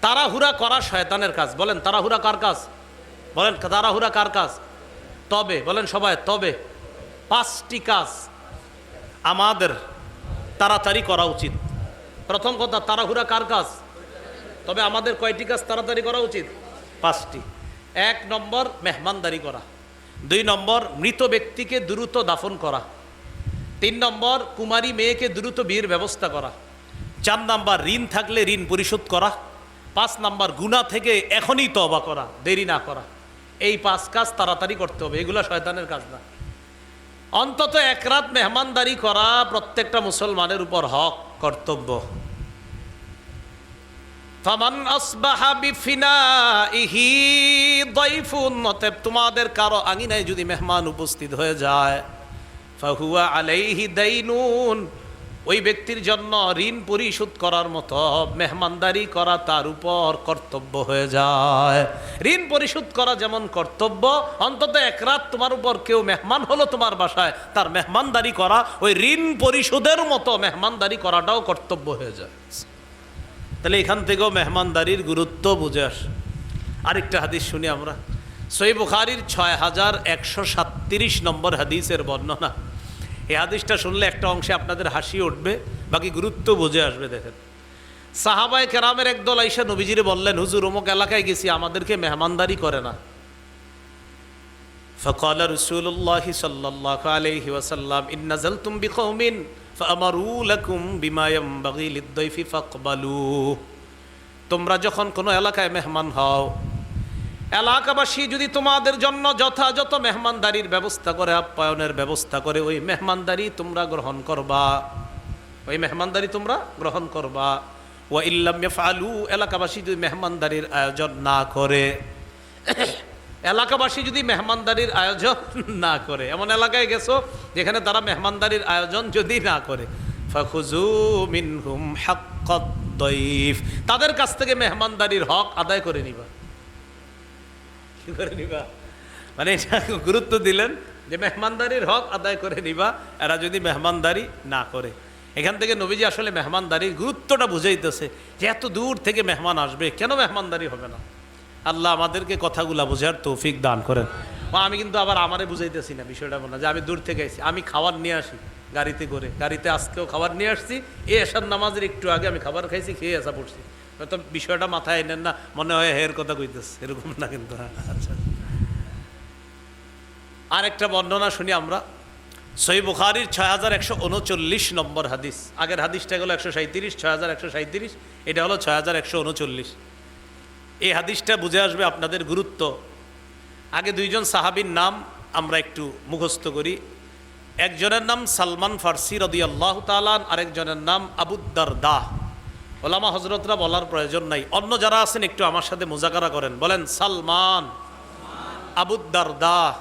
তাড়াহুড়া করা শয়তানের কাজ। বলেন, তাড়াহুড়া কার কাজ? বলেন, তাড়াহুড়া কার কাজ? তবে, বলেন সবাই, তবে। পাঁচটি কাজ আমাদের তাড়াতাড়ি করা উচিত। প্রথম কথা, তাড়াহুড়া কার কাজ? তবে আমাদের কয়টি কাজ তাড়াতাড়ি করা উচিত? পাঁচটি। এক নম্বর, মেহমানদারি করা। দুই নম্বর, মৃত ব্যক্তিকে দ্রুত দাফন করা। তিন নম্বর, কুমারী মেয়েকে দ্রুত বিয়ের ব্যবস্থা করা। চার নাম্বার, ঋণ থাকলে ঋণ পরিশোধ করা। পাঁচ নাম্বার গুণা থেকে এখনই তবা করা, দেরি না করা। এই পাঁচ কাজ তাড়াতাড়ি করতে হবে, এগুলো শয়তানের কাজ না। অন্তত এক রাত মেহমানদারি করা প্রত্যেকটা মুসলমানের উপর হক, কর্তব্য। তোমাদের কারও আঙিনায় যদি মেহমান উপস্থিত হয়ে যায় আলাইহি ওই ব্যক্তির জন্য ঋণ পরিশোধ করার মতো মেহমানদারি করা তার উপর কর্তব্য হয়ে যায়। ঋণ পরিশোধ করা যেমন কর্তব্য, অন্তত এক রাত তোমার উপর কেউ মেহমান হলো তোমার বাসায়, তার মেহমানদারি করা, ওই ঋণ পরিশোধের মতো মেহমানদারি করাটাও কর্তব্য হয়ে যায়। তাহলে এখান থেকেও মেহমানদারির গুরুত্ব বুঝে আস। আরেকটা হাদিস শুনি আমরা। সই বুখারির ছয় হাজার একশো সাতত্রিশ নম্বর হাদিসের বর্ণনা। এই আদেশটা শুনলে একটা অংশে আপনাদের হাসি উঠবে, বাকি গুরুত্ব বুঝে আসবে, দেখেন। সাহাবায় কেরামের একদল আইসা নবীজিরে বললেন, হুজুর, অমুক এলাকায় গেছি, আমাদেরকে মেহমানদারি করে না। ফকাল রসুল্লাহ সাল্লাহ আলহি ওয়াসাল্লাম ইন্নাজল তুম বিকমিন তোমরা যখন কোনো এলাকায় মেহমান হও এলাকাবাসী যদি তোমাদের জন্য যথাযথ মেহমানদারির ব্যবস্থা করে, আপ্যায়নের ব্যবস্থা করে, ওই মেহমানদারি তোমরা গ্রহণ করবা। ওই মেহমানদারি তোমরা গ্রহণ করবা। ও ইল্লাম ফালু এলাকাবাসী যদি মেহমানদারির আয়োজন না করে, এলাকাবাসী যদি মেহমানদারির আয়োজন না করে, এমন এলাকায় গেছো যেখানে তারা মেহমানদারির আয়োজন যদি না করে মিনহুম তাদের কাছ থেকে মেহমানদারির হক আদায় করে নিবা। কি করে নিবা। মানে এটা গুরুত্ব দিলেন যে মেহমানদারির হক আদায় করে নিবা, এরা যদি মেহমানদারি না করে। এখান থেকে নবীজি আসলে মেহমানদারির গুরুত্বটা বুঝাইতেছে যে এত দূর থেকে মেহমান আসবে, কেন মেহমানদারি হবে না? আল্লাহ আমাদেরকে কথাগুলা বোঝার তৌফিক দান করেন। আমি কিন্তু আবার আমারে বুঝাইতেছি না বিষয়টা মনে যে আমি দূর থেকে আইছি, আমি খাবার নিয়ে আসি গাড়িতে করে। গাড়িতে আজকেও খাবার নিয়ে আসছি, এ এসার নামাজের একটু আগে আমি খাবার খাইছি, খেয়ে আসা পড়ছি। হয়তো বিষয়টা মাথায় এনেন না মনে হয় হের কথা কইতেছে এরকম না কিন্তু হ্যাঁ। আচ্ছা। আরেকটা বর্ণনা শুনি আমরা। সই বুখারির ছয় হাজার একশো উনচল্লিশ নম্বর হাদিস। আগের হাদিসটা হলো একশো সাঁত্রিশ ছয় হাজার একশো সাঁত্রিশ এটা হলো ছয় হাজার একশো উনচল্লিশ। এই হাদিসটা বুঝে আসবে আপনাদের গুরুত্ব। আগে দুইজন সাহাবীর নাম আমরা একটু মুখস্থ করি। একজনের নাম সালমান ফার্সি রদি আল্লাহ তালান আরেকজনের নাম আবুদ্দার দাহ ওলামা হজরতরা বলার প্রয়োজন নাই। অন্য যারা আছেন একটু আমার সাথে মোজাকারা করেন। বলেন, সালমান আবুদ্দার দাহ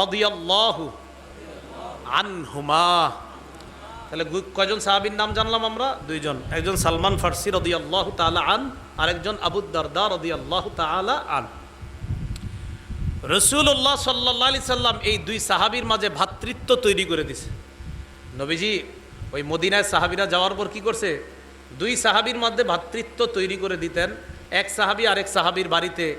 রদিয়াল্লাহু আনহুমা। তাহলে কয়জন সাহাবীর নাম জানলাম আমরা? দুইজন। একজন সালমান ফার্সি রদি আল্লাহ তালা আন, আরেকজন আবু দারদা রদি আল্লাহ তালা আন। রসুল্লাহ সাল্লাহ আলি সাল্লাম এই দুই সাহাবীর মাঝে ভাতৃত্ব তৈরি করে দিছে। নবীজি, ওই মদিনায় সাহাবিরা যাওয়ার পর কি করছে? দুই সাহাবির মধ্যে ভাতৃত্ব তৈরি করে দিতেন। এক সাহাবী আরেক সাহাবির বাড়িতে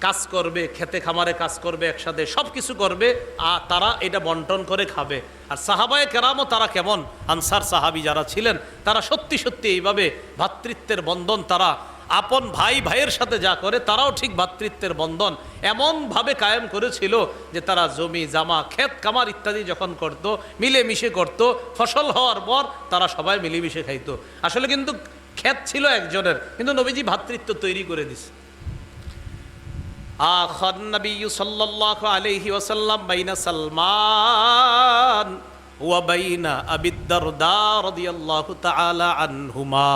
কাজ করবে, খেতে খামারে কাজ করবে, একসাথে সব কিছু করবে, আর তারা এটা বন্টন করে খাবে। আর সাহাবায় কেরামও তারা কেমন? আনসার সাহাবি যারা ছিলেন, তারা সত্যি সত্যি এইভাবে ভাতৃত্বের বন্ধন তারা আপন ভাই ভাইয়ের সাথে যা করে, তারাও ঠিক ভ্রাতৃত্বের বন্ধন। এমনভাবে কায়েম করেছিল যে তারা জমি, জামা, ক্ষেত কামার ইত্যাদি যখন করত, মিলেমিশে করত, ফসল হওয়ার পর তারা সবাই মিলেমিশে খাইতো। আসলে কিন্তু ক্ষেত ছিল একজনের, কিন্তু নবীজি ভাতৃত্ব তৈরি করে দিছে। আখার বাইনা সালমান ওয়া বাইনা আনহুমা।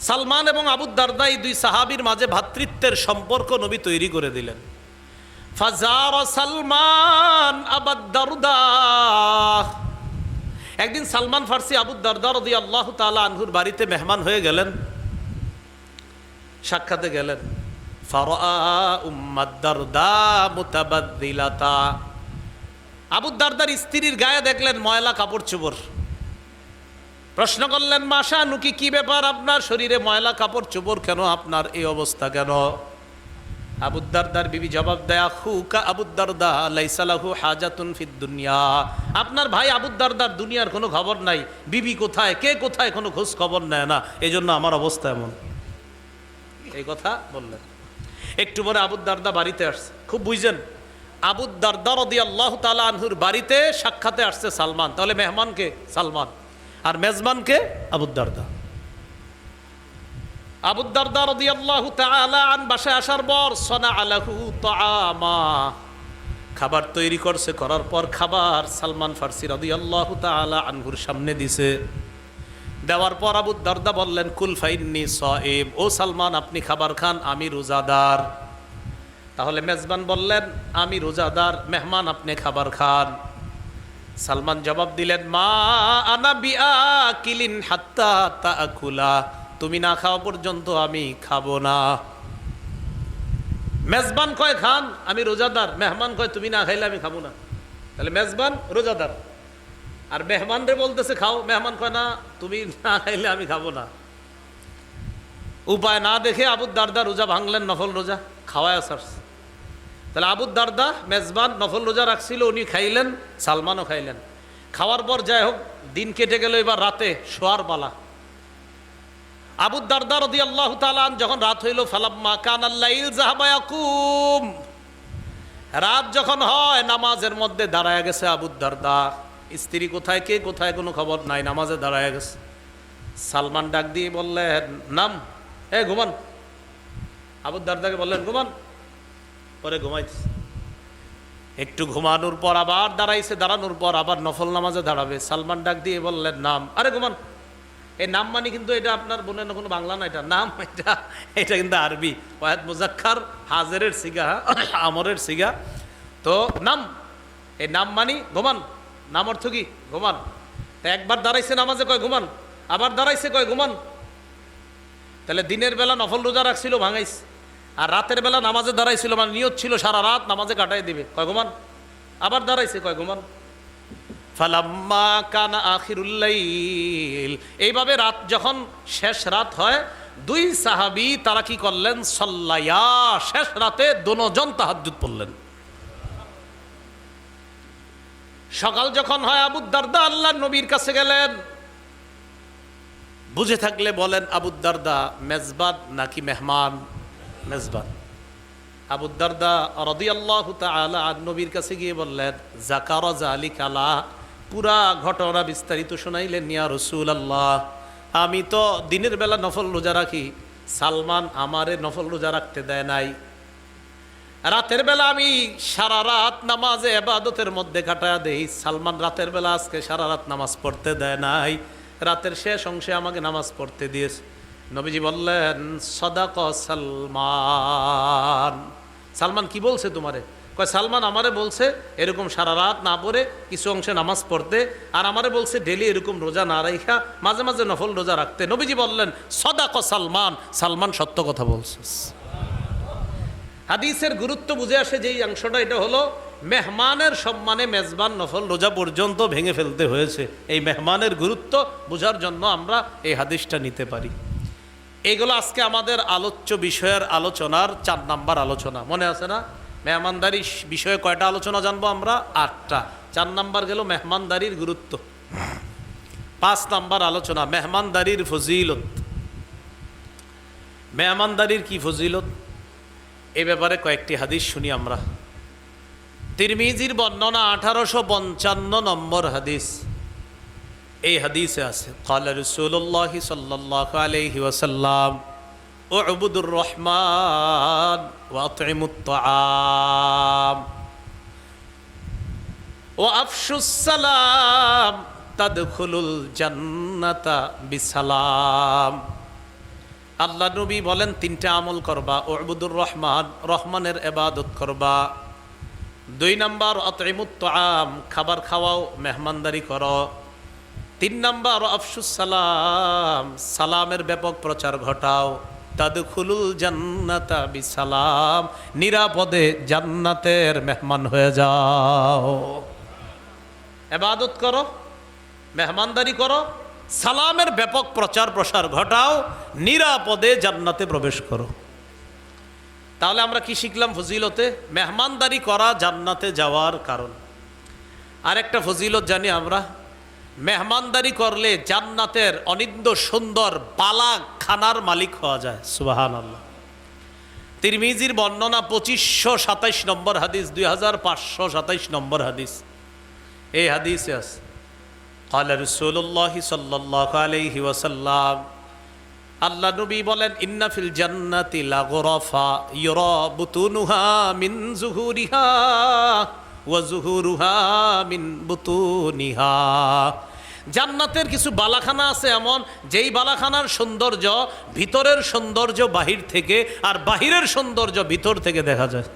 সালমান এবং আবু দারদা এই দুই সাহাবীর মাঝে ভ্রাতৃত্বের সম্পর্ক নবী তৈরি করে দিলেন। ফাজার সালমান একদিন সালমান ফার্সি আবু দারদা রাদিয়াল্লাহু তাআলা আনহুর বাড়িতে মেহমান হয়ে গেলেন। সাক্ষাতে গেলেন। আবু দারদার স্ত্রীর গায়ে দেখলেন ময়লা কাপড় চোপড়। প্রশ্ন করলেন মাসা নুকি কি ব্যাপার আপনার শরীরে ময়লা, কাপড়, চোপড় কেন? আপনার এই অবস্থা কেন? আবুদ্দারদার বিবি জবাব দেয়া, হুকা আবুদ্দারদা লাইসালাহু হাজাতুন ফিদ দুনিয়া। আপনার ভাই আবুদ্দারদার দুনিয়ার কোনো খবর নাই। বিবি কোথায়? কে কোথায়? কোনো খোঁজ খবর নেয় না। এই জন্য আমার অবস্থা এমন। এই কথা বললেন। একটু পরে আবুদ্দারদা বাড়িতে আসছে। খুব বুঝছেন, আবুদ্দারদা রদি আল্লাহ তালা আনহুর বাড়িতে সাক্ষাতে আসছে সালমান। তাহলে মেহমানকে সালমান। আর মেজবানকে আবুদ্দারদা আবুদ্দারদা রদি আল্লাহ আন বাসায় আসার পর সনা আলাহু তামা খাবার তৈরি করছে, করার পর খাবার সালমান ফার্সি রদি আল্লাহ তালা আনহুর সামনে দিছে। দেওয়ার পর আবু দারদা বললেন, কুল ফাইন্নি সাইম ও সালমান, আপনি খাবার খান, আমি রোজাদার। তাহলে মেজবান বললেন, আমি রোজাদার, মেহমান, আপনি খাবার খান। সালমান জবাব দিলেন, মা আনা বিয়া কিলিন হাত্তা তাকুলা তুমি না খাওয়া পর্যন্ত আমি খাব না। মেজবান কয়, খান, আমি রোজাদার। মেহমান কয়, তুমি না খাইলে আমি খাব না। তাহলে মেজবান রোজাদার। আর মেহমান রে বলতেছে, খাও। মেহমান কয়, না, তুমি না খাইলে আমি খাব না। উপায় না দেখে আবুদ দারদা রোজা ভাঙলেন, নফল রোজা, খাওয়ায় আসার তাহলে আবুদ দারদা মেজবান নফল রোজা রাখছিল, উনি খাইলেন, সালমানও খাইলেন। খাওয়ার পর যাই হোক, দিন কেটে গেল, এবার রাতে শোয়ার পালা। আবুদ রদি আল্লাহ তালান যখন রাত হইল, ফালাম্মা কান জাহাবায়াকুম রাত যখন হয়, নামাজের মধ্যে দাঁড়ায় গেছে আবুদ দারদা। স্ত্রী কোথায়, কে কোথায়, কোনো খবর নাই, নামাজে দাঁড়ায় গেছে। সালমান ডাক দিয়ে বললেন, নাম, এ, ঘুমান। আবুদ দারদাকে বললেন, ঘুমান। পরে ঘুমাইছে একটু ঘুমানোর পর আবার দাঁড়াইছে, দাঁড়ানোর পর আবার নফল নামাজে দাঁড়াবে। সালমান ডাক দিয়ে বললেন, নাম। আরে ঘুমান। এই নাম মানে কিন্তু এটা আপনার বোনের কোনো বাংলা না এটা। নাম এটা এটা কিন্তু আরবি। ওয়াহেদ মুজাক্কার, হাজারের সিগা, আমরের সিগা। তো নাম, এই নাম মানি ঘুমান। নাম অর্থ কি? ঘুমান। একবার দাঁড়াইছে নামাজে, কয় ঘুমান। আবার দাঁড়াইছে, কয় ঘুমান। তাহলে দিনের বেলা নফল রোজা রাখছিল, ভাঙাইছে। আর রাতের বেলা নামাজে দাঁড়াইছিল মানে নিয়ত ছিল সারা রাত নামাজে কাটাই দিবে। কয়, ঘুমান? আবার দাঁড়াইছে, কয়, ঘুমান? ফালাম্মা কানা আখিরুল্লাইল এইভাবে রাত যখন শেষ রাত হয়, দুই সাহাবি তারা কি করলেন? সল্লাইয়া শেষ রাতে দোনোজন তাহাজ্জুদ পড়লেন। সকাল যখন হয় আবুদ্দারদা আল্লাহ নবীর কাছে গেলেন। বুঝে থাকলে বলেন আবুদ্দারদা মেজবাদ নাকি মেহমান? মেজবান। আবুদ্দারদা রদি আল্লাহ তালা নবীর কাছে গিয়ে বললেন জাকার আলী কালা পুরা ঘটনা বিস্তারিত শোনাইলেন নিয়া রসুল আল্লাহ আমি তো দিনের বেলা নফল রোজা রাখি, সালমান আমারে নফল রোজা রাখতে দেয় নাই। রাতের বেলা আমি সারা রাত নামাজে এবাদতের মধ্যে কাটায়া দেই, সালমান রাতের বেলা আজকে সারা রাত নামাজ পড়তে দেয় নাই। রাতের শেষ অংশে আমাকে নামাজ পড়তে দিয়েছে। নবীজি বললেন, সদাক সালমান। সালমান কি বলছে তোমারে? কয়, সালমান আমারে বলছে এরকম সারা রাত না পড়ে কিছু অংশে নামাজ পড়তে, আর আমারে বলছে ডেলি এরকম রোজা না রাইখা, মাঝে মাঝে নফল রোজা রাখতে। নবীজি বললেন, সদাক সালমান। সালমান সত্য কথা বলছে। হাদিসের গুরুত্ব বুঝে আসে যেই অংশটা, এটা হলো মেহমানের সম্মানে মেজবান নফল রোজা পর্যন্ত ভেঙে ফেলতে হয়েছে। এই মেহমানের গুরুত্ব বোঝার জন্য আমরা এই হাদিসটা নিতে পারি। এগুলো আজকে আমাদের আলোচ্য বিষয়ের আলোচনার চার নাম্বার আলোচনা। মনে আছে না? মেহমানদারি বিষয়ে কয়টা আলোচনা জানব আমরা? আটটা। চার নাম্বার গেল মেহমানদারির গুরুত্ব। পাঁচ নাম্বার আলোচনা, মেহমানদারির ফজিলত। মেহমানদারির কি ফজিলত? এ ব্যাপারে কয়েকটি হাদিস শুনি আমরা। তিরমিজির বর্ণনা আঠারোশো পঞ্চান্ন নম্বর হাদিস। এই হাদিসে আছে, কালা রসুল্লাহ সাল্লাহ আলহি ওসাল্লাম ও আবুদুর রহমান ওয়াতমুত্তাম ও আফসুসালাম তাদখুলুল জান্নাতা বিসালাম। আল্লাহ নবী বলেন, তিনটা আমল করবা ও আবুদুর রহমান, রহমানের এবাদত করবা। দুই নাম্বার অতমুত্তাম খাবার খাওয়াও, মেহমানদারি করো। তিন নাম্বার আফসুস সালাম, সালামের ব্যাপক প্রচার ঘটাও। তাদু খুলুল জান্নাতা বিসালাম, নিরাপদে জান্নাতের মেহমান হয়ে যাও। এবাদত করো, মেহমানদারি করো, সালামের ব্যাপক প্রচার প্রসার ঘটাও, নিরাপদে জান্নাতে প্রবেশ করো। তাহলে আমরা কি শিখলাম ফজিলতে? মেহমানদারি করা জান্নাতে যাওয়ার কারণ। আরেকটা ফজিলত জানি আমরা মেহমানদারি করলে জান্নাতের অনিন্দ সুন্দর বালা খানার মালিক হওয়া যায় সুবাহান আল্লাহ তিরমিজির বর্ণনা পঁচিশশো সাতাইশ নম্বর হাদিস দুই হাজার পাঁচশো সাতাইশ নম্বর হাদিস এই হাদিসে আছে قال رسول الله صلى الله عليه وسلم আল্লাহ নবী বলেন ইন্না ফিল জান্নাতি লাগরাফা ইউরা বুতুনুহা মিন জুহুরিহা মিন বুতুনিহা। জান্নাতের কিছু বালাখানা আছে এমন, যেই বালাখানার সৌন্দর্য ভিতরের সৌন্দর্য বাহির থেকে আর বাহিরের সৌন্দর্য ভিতর থেকে দেখা যায়।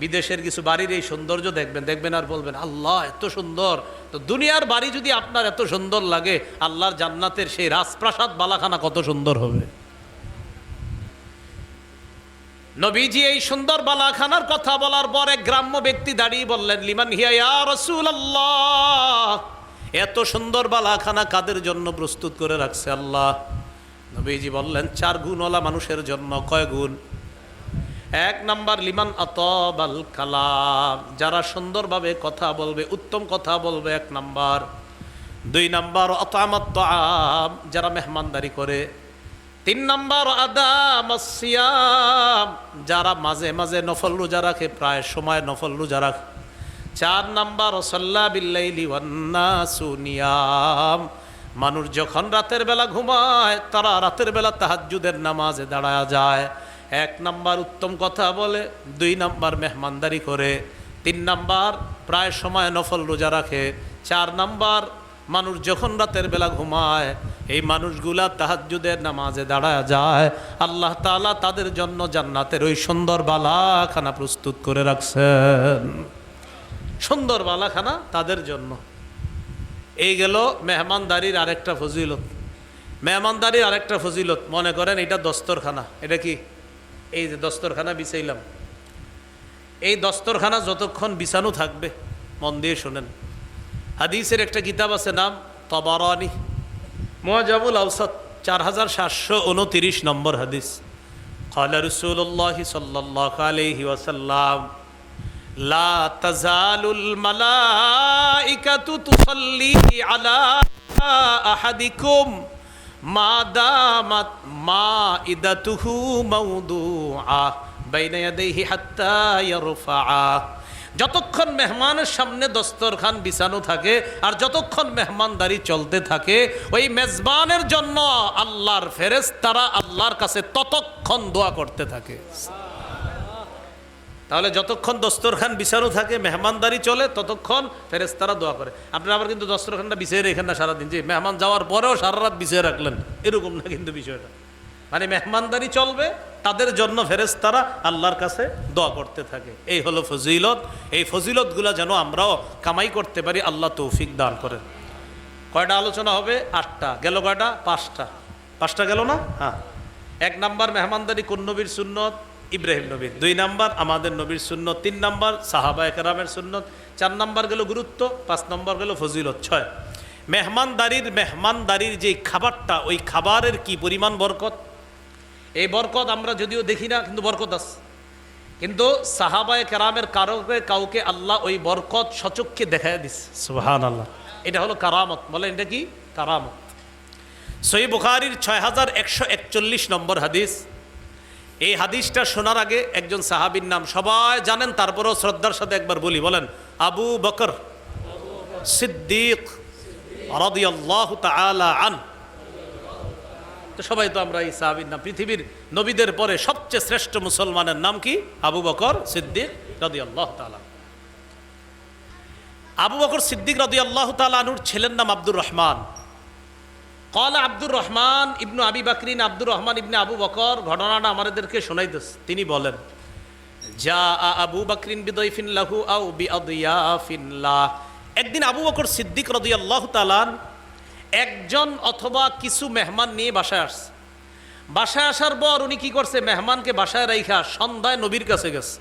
বিদেশের কিছু বাড়ির এই সৌন্দর্য দেখবেন দেখবেন আর বলবেন, আল্লাহ, এত সুন্দর। তো দুনিয়ার বাড়ি যদি আপনার এত সুন্দর লাগে, আল্লাহর জান্নাতের সেই রাজপ্রাসাদ বালাখানা কত সুন্দর হবে। নবীজি এই সুন্দর বালাখানার কথা বলার পর এক গ্রাম্য ব্যক্তি দাঁড়িয়ে বললেন, লিমান হিয়া রাসূলুল্লাহ? এত সুন্দর বালাখানা কাদের জন্য প্রস্তুত করে রাখছে আল্লাহ? নবীজি বললেন, চার গুণওয়ালা মানুষের জন্য, কয় গুণ? এক নাম্বার, লিমান আতবাল কালাম। যারা সুন্দরভাবে কথা বলবে, উত্তম কথা বলবে, এক নাম্বার। দুই নাম্বার অতামাত আম যারা মেহমানদারি করে তিন নাম্বার, আদাম যারা মাঝে মাঝে নফল রোজা রাখে, প্রায় সময় নফল রোজা রাখে। চার নাম্বার, সল্লা বিল্লাইলি ওয়ান্নাসু নিয়াম। মানুষ যখন রাতের বেলা ঘুমায়, তারা রাতের বেলা তাহাজ্জুদের নামাজে দাঁড়ায় যায়। এক নাম্বার উত্তম কথা বলে, দুই নাম্বার মেহমানদারি করে। তিন নাম্বার, প্রায় সময় নফল রোজা রাখে। চার নাম্বার মানুষ যখন রাতের বেলা ঘুমায়, এই মানুষগুলা তাহাজ্জুদের নামাজে দাঁড়ায় যায়। আল্লাহ তালা তাদের জন্য জান্নাতের ওই সুন্দর বালাখানা প্রস্তুত করে রাখছেন। সুন্দর বালাখানা তাদের জন্য। এই গেল মেহমানদারির আরেকটা ফজিলত। মেহমানদারির আরেকটা ফজিলত। মনে করেন এটা দস্তরখানা। এটা কি? এই যে দস্তরখানা বিছাইলাম। এই দস্তরখানা যতক্ষণ বিছানো থাকবে, মন দিয়ে শোনেন। হাদিসের একটা কিতাব আছে নাম তবারানি। মজাবুল আউসাদ চার হাজার সাতশো উনতিরিশ নম্বর হাদিস। খালা রসুল্লাহি সাল্লি ওসাল্লাম ওয়াসাল্লাম মা মা যতক্ষণ মেহমানের সামনে দস্তরখান বিছানো থাকে আর যতক্ষণ মেহমানদারি চলতে থাকে, ওই মেজবানের জন্য আল্লাহর ফেরেস তারা আল্লাহর কাছে ততক্ষণ দোয়া করতে থাকে। তাহলে যতক্ষণ দস্তরখান বিছানো থাকে, মেহমানদারি চলে, ততক্ষণ ফেরেস্তারা দোয়া করে। আপনারা আবার কিন্তু দস্তরখানটা বিছিয়ে রেখেন না সারাদিন, যে মেহমান যাওয়ার পরেও সারা রাত বিছিয়ে রাখলেন। এরকম না কিন্তু বিষয়টা। মানে মেহমানদারি চলবে তাদের জন্য ফেরেস্তারা আল্লাহর কাছে দোয়া করতে থাকে। এই হলো ফজিলত। এই ফজিলতগুলো যেন আমরাও কামাই করতে পারি, আল্লাহ তৌফিক দান করেন। কয়টা আলোচনা হবে? আটটা। গেল কয়টা? পাঁচটা। পাঁচটা গেল না? হ্যাঁ। এক নাম্বার, মেহমানদারি কোন নবীর সুন্নত? ইব্রাহিম নবীর। দুই নাম্বার, আমাদের নবীর সুন্নত। তিন নাম্বার সাহাবা একরামের সুন্নত। চার নাম্বার গেল গুরুত্ব। পাঁচ নম্বর গেল ফজিলত। ছয়। মেহমানদারির মেহমানদারির যে খাবারটা, ওই খাবারের কি পরিমাণ বরকত? এই বরকত আমরা যদিও দেখি না কিন্তু বরকত আছে। কিন্তু সাহাবায় কেরামের কারকে কাউকে আল্লাহ ওই বরকত সচক্ষে দেখায় দিচ্ছে সুহান আল্লাহ এটা হলো কারামত। বলেন এটা কি? কারামত। সই বুখারির ছয় হাজার একশো একচল্লিশ নম্বর হাদিস। এই হাদিসটা শোনার আগে একজন সাহাবির নাম সবাই জানেন তারপরেও শ্রদ্ধার সাথে একবার বলি বলেন আবু বকর সিদ্দিক রাদিয়াল্লাহু তাআলা আন তো সবাই তো আমরা এই সাহাবির নাম, পৃথিবীর নবীদের পরে সবচেয়ে শ্রেষ্ঠ মুসলমানের নাম কি? আবু বকর সিদ্দিক রাদিয়াল্লাহু তাআলা। আবু বকর সিদ্দিক রাদিয়াল্লাহু তাআলা আনুর ছেলের নাম আব্দুর রহমান। কলা Abdur Rahman ibn Abi Bakr, Abdur Rahman ইবনে আবু বকর ঘটনাটা আমাদেরকে শোনাই শোনাইতেছে তিনি বলেন যা আবু বাকরিন বিদয়ফিন লাহু আউ বিআদিয়াফিল্লাহ একদিন আবু বকর সিদ্দিক রাদিয়াল্লাহু তাআলান একজন অথবা কিছু মেহমান নিয়ে বাসায় আসছে। বাসায় আসার পর উনি কি করছে? মেহমানকে বাসায় রাইখা সন্ধ্যায় নবীর কাছে গেছে।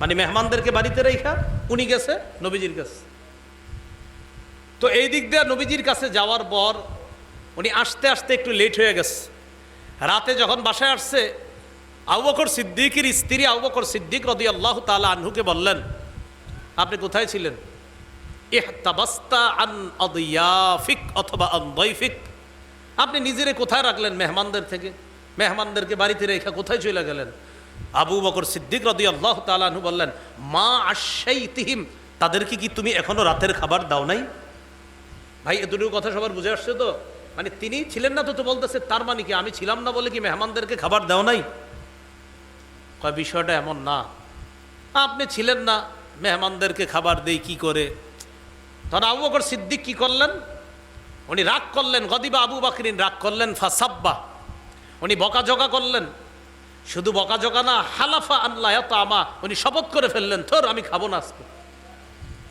মানে মেহমানদেরকে বাড়িতে রাইখা উনি গেছে, নবীজির কাছে। তো এই দিক দিয়ে নবীজির কাছে যাওয়ার পর উনি আসতে আসতে একটু লেট হয়ে গেছে। রাতে যখন বাসায় আসছে, আবু বকর সিদ্দিকের স্ত্রী আবু বকর সিদ্দিক রদি আল্লাহ তালা আনহুকে বললেন, আপনি কোথায় ছিলেন? আন অদিয়াফিক অথবা আপনি নিজেরে কোথায় রাখলেন মেহমানদের থেকে? মেহমানদেরকে বাড়িতে রেখে কোথায় চলে গেলেন? আবু বকর সিদ্দিক রদি আল্লাহ তালাহু বললেন, মা আশাই তিহিম তাদেরকে কি তুমি এখনও রাতের খাবার দাও নাই? ভাই, এতটুকু কথা সবার বুঝে আসছে তো? মানে তিনি ছিলেন না তো তো বলতেছে, তার মানে কি আমি ছিলাম না বলে কি মেহমানদেরকে খাবার দাও নাই? কয়, বিষয়টা এমন না। আপনি ছিলেন না, মেহমানদেরকে খাবার দেই কি করে? তখন আবু বকর সিদ্দিক কি করলেন? উনি রাগ করলেন, গদিবা আবু বাকরিন রাগ করলেন, ফাসাব্বা। উনি বকাঝকা করলেন। শুধু বকাঝকা না, হালাফা আল্লাহ আমা উনি শপথ করে ফেললেন থর আমি খাব না আজকে।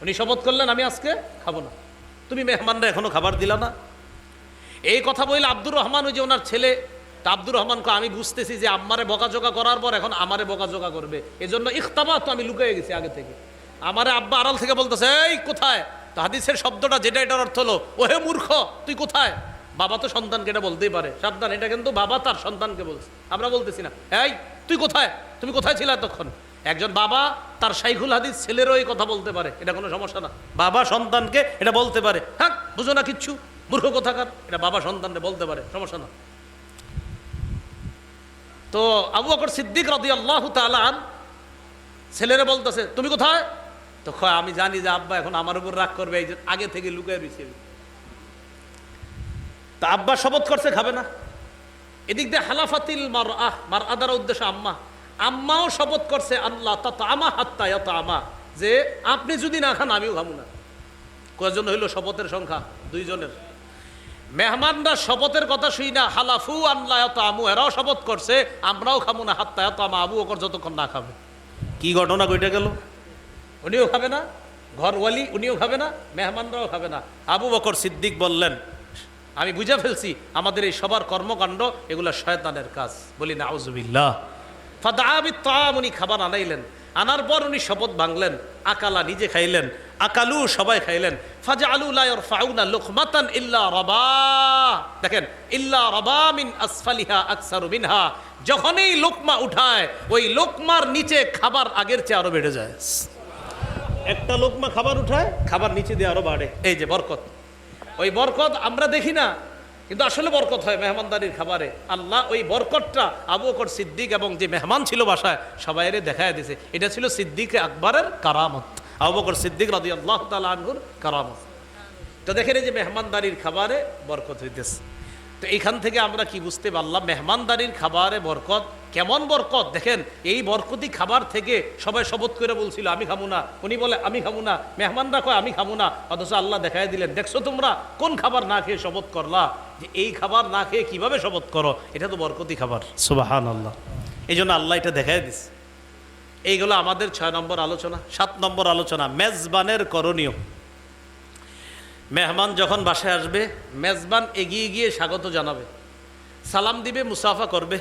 উনি শপথ করলেন, আমি আজকে খাব না। তুমি মেহমানরা এখনও খাবার দিলা না। এই কথা বললে আব্দুর রহমান, ওই যে ওনার ছেলে, তা আব্দুর রহমানকে আমি বুঝতেছি যে আম্মারে বকাঝকা করার পর এখন আমারে বকাঝকা করবে। এজন্য ইখতাবা তো আমি লুকিয়ে গেছি আগে থেকে। আমারে আব্বা আড়াল থেকে বলতেছে, এই, কোথায়? তো হাদিসের শব্দটা যেটা, এটার অর্থ হলো, ওহে মূর্খ, তুই কোথায়? বাবা তো সন্তানকে এটা বলতেই পারে। সাবধান, এটা কিন্তু বাবা তার সন্তানকে বলছে। আমরা বলতেছি না, এই, তুই কোথায়? তুমি কোথায় ছিলে তখন একজন বাবা তার শাইখুল হাদিস ছেলেরও এই কথা বলতে পারে, এটা কোনো সমস্যা না। বাবা সন্তানকে এটা বলতে পারে। হ্যাঁ বুঝো না কিচ্ছু, মূর্খ কোথাকার? এটা বাবা সন্তানকে বলতে পারে, সমস্যা না। তো আবু আকর সিদ্দিক রদি আল্লাহ তালান ছেলেরা বলতেছে, তুমি কোথায়? তো আমি জানি যে আব্বা এখন আমার উপর রাগ করবে, এই যে আগে থেকে লুকিয়ে রয়েছে তা আব্বা শপথ করছে, খাবে না। এদিক দিয়ে হালাফাতিল মার আহ মার আদার উদ্দেশ্য আম্মা। আম্মাও শপথ করছে, আল্লাহ তা আমা হাত্তা এত আমা যে আপনি যদি না খান, আমিও খাব না। কয়জন হইল শপথের সংখ্যা? দুইজনের। মেহমানরা শপথের কথা শুই না, হালাফু আল্লাহ এত আমু এরাও শপথ করছে, আমরাও খাব না, হাত্তা এত আমা আবু ওকর যতক্ষণ না খাবে। কি ঘটনা কইটা গেল? উনিও খাবে না, ঘরওয়ালি উনিও খাবে না, মেহমানরাও খাবে না। আবু বকর সিদ্দিক বললেন, আমি বুঝে ফেলছি, আমাদের এই সবার কর্মকাণ্ড, এগুলো শয়তানের কাজ। বলি না আউজুবিল্লাহ ফাদাবি তাম উনি খাবার আনাইলেন। আনার পর উনি শপথ ভাঙলেন আকালা নিজে খাইলেন, আকালু সবাই খাইলেন। ফাজা আলু লায়র ফাউনা লোকমাতান ইল্লা রবা। দেখেন, ইল্লা রবা মিন আসফালিহা আকসারু মিনহা। যখনই লোকমা উঠায়, ওই লোকমার নিচে খাবার আগের চেয়ে আরও বেড়ে যায়। একটা লোকমা খাবার উঠায়, খাবার নিচে দিয়ে আরও বাড়ে। এই যে বরকত। ওই বরকত আমরা দেখি না, কিন্তু আসলে বরকত হয় মেহমানদারির খাবারে। আল্লাহ ওই বরকতটা আবু বকর সিদ্দিক এবং যে মেহমান ছিল বাসায়, সবাইরে দেখায় দিছে। এটা ছিল সিদ্দিক আকবরের কারামত, আবু বকর সিদ্দিক রাদি আল্লাহ তালা আনহুর কারামত। তো দেখেন এই যে মেহমানদারির খাবারে বরকত হইতেছে। তো এইখান থেকে আমরা কি বুঝতে পারলাম মেহমানদারির খাবারে বরকত কেমন বরকত? দেখেন এই বরকতি খাবার থেকে সবাই শপথ করে বলছিল আমি খাব না। উনি বলে আমি খাব না। মেহমানরা কয় আমি খাব না। অথচ আল্লাহ দেখাই দিলেন দেখছ তোমরা কোন খাবার না খেয়ে শপথ করলা? যে এই খাবার না খেয়ে কীভাবে শপথ করো? এটা তো বরকতি খাবার। সুবাহান আল্লাহ এই জন্য আল্লাহ এটা দেখাই দিছে। এইগুলো আমাদের ছয় নম্বর আলোচনা সাত নম্বর আলোচনা মেজবানের করণীয়। মেহমান যখন বাসায় আসবে, মেজবান এগিয়ে গিয়ে স্বাগত জানাবে, সালাম দিবে, মুসাফা করবে।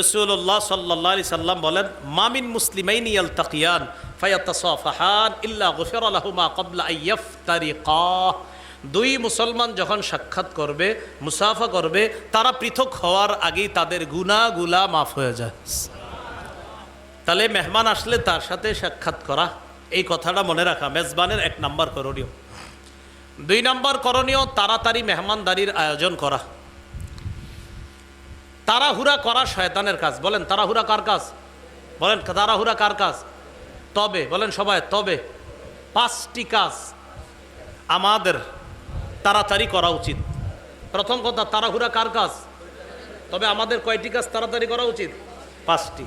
রসুল্লাহ সাল্লাহ সাল্লাম বলেন মামিন মুসলিমাইন ইয়াল তাকিয়ান ফায়াতাসাফাহান ইল্লা গফির আলাহুমা কবলা আইয়ফতারিকা দুই মুসলমান যখন সাক্ষাৎ করবে, মুসাফা করবে, তারা পৃথক হওয়ার আগেই তাদের গুনাগুলা মাফ হয়ে যায়। তাহলে মেহমান আসলে তার সাথে সাক্ষাৎ করা, এই কথাটা মনে রাখা, মেজবানের এক নাম্বার করণীয়। দুই নম্বর করণীয় তাড়াতাড়ি মেহমানদারির আয়োজন করা। তাড়াহুড়া করা শয়তানের কাজ। বলেন, তাড়াহুড়া কার কাজ? বলেন, তাড়াহুড়া কার কাজ? তবে, বলেন সবাই, তবে। পাঁচটি কাজ আমাদের তাড়াতাড়ি করা উচিত। প্রথম কথা, তাড়াহুড়া কার কাজ? তবে আমাদের কয়টি কাজ তাড়াতাড়ি করা উচিত? পাঁচটি।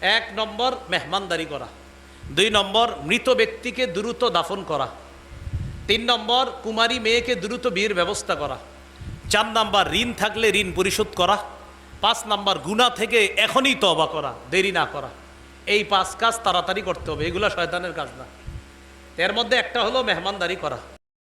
এক নম্বর, মেহমানদারি করা। দুই নম্বর, মৃত ব্যক্তিকে দ্রুত দাফন করা। তিন নম্বর, কুমারী মেয়েকে দ্রুত বিয়ের ব্যবস্থা করা। চার নাম্বার, ঋণ থাকলে ঋণ পরিশোধ করা। পাঁচ নাম্বার গুণা থেকে এখনই তবা করা, দেরি না করা। এই পাঁচ কাজ তাড়াতাড়ি করতে হবে, এগুলো শয়তানের কাজ না। এর মধ্যে একটা হলো মেহমানদারি করা।